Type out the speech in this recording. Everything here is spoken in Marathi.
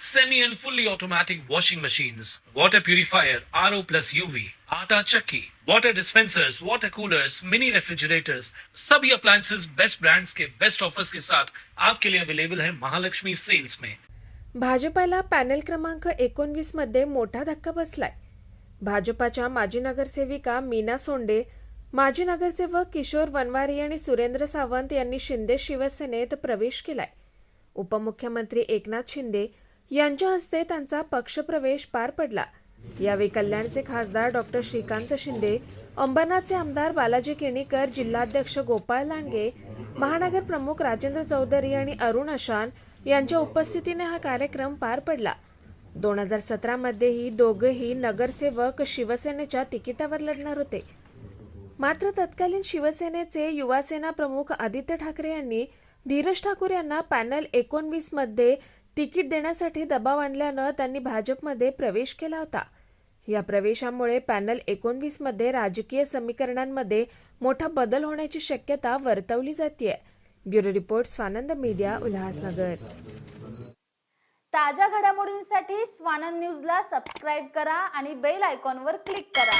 semi and fully automatic washing machines, water purifier, RO plus UV, आटा chakki, water dispensers, water coolers, mini refrigerators, सभी appliances best brands के best offers के साथ आपके लिए available है महालक्ष्मी सेल्स में भाजपाला पॅनेल क्रमांक एकोणवीसमध्ये मोठा धक्का बसलाय. भाजपाच्या माजी नगरसेविका मीना सोंडे माजी नगरसेवक किशोर वनवारी आणि सुरेंद्र सावंत यांनी शिंदे शिवसेनेत प्रवेश केलाय. उपमुख्यमंत्री एकनाथ शिंदे यांच्या हस्ते त्यांचा पक्षप्रवेश पार पडला. यावेळी कल्याणचे खासदार डॉक्टर श्रीकांत शिंदे अंबरनाथचे आमदार बालाजी केणीकर जिल्हाध्यक्ष गोपाळ लांडगे महानगर प्रमुख राजेंद्र चौधरी आणि अरुण अशान यांच्या उपस्थितीने हा कार्यक्रम पार पडला. दोन हजार सतरामध्येही दोघेही नगरसेवक शिवसेनेच्या तिकिटावर लढणार होते. मात्र तत्कालीन शिवसेनेचे युवासेना प्रमुख आदित्य ठाकरे यांनी धीरज ठाकूर यांना पॅनल एकोणवीसमध्ये मध्ये तिकीट देण्यासाठी दबाव आणल्यानं त्यांनी भाजपमध्ये प्रवेश केला होता. या प्रवेशामुळे पॅनल एकोणवीसमध्ये राजकीय समीकरणांमध्ये मोठा बदल होण्याची शक्यता वर्तवली जाते bureau report Swanand media Ulhasnagar. ताज्या घडामोडींसाठी स्वानंद न्यूजला सबस्क्राईब करा आणि बेल आयकॉनवर क्लिक करा.